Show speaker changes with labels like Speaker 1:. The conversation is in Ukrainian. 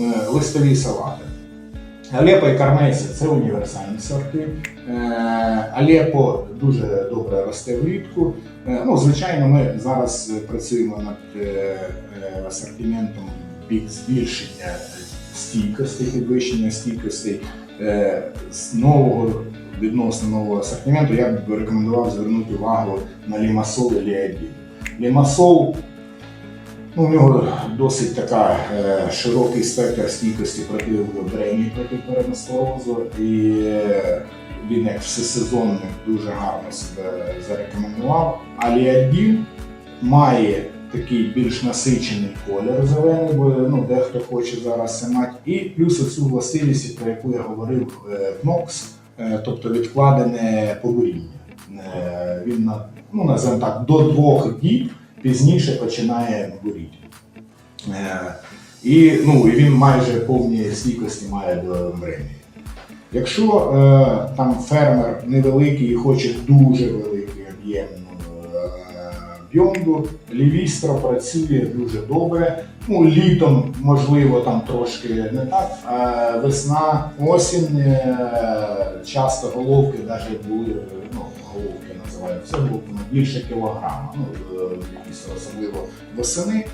Speaker 1: Е, Листові салати. Алепо і Кармейся це універсальні сорти. Е, Алепо дуже добре росте влітку. Е, Ну, звичайно, ми зараз працюємо над асортиментом під збільшення стійкості, підвищення стійкості з нового відносно нового асортименту. Я б рекомендував звернути увагу на лімасол і ліадін. Лімасол Ну, у нього досить така е, широкий спектр стійкості проти бремії, проти переносорозу, і е, він як всесезонник дуже гарно себе зарекомендував. Аліадін має такий більш насичений колір зелений, бо ну, дехто хоче зараз мати. І плюс оцю властивість, про яку я говорив, е, КНОКС, е, тобто відкладене побуріння. Е, Він на, ну, називаємо так, до двох діб пізніше починає буріти. Е, і, ну, і він майже повні стійкості має до бремії. Якщо е, там фермер невеликий і хоче дуже великий об'єм е, бьонду, лівістро працює дуже добре. Ну, літом, можливо, там трошки не так. А весна, осінь, е, часто головки навіть були, ну, головки називають, це було більше кілограма. Ну, е, якісь особливо восени.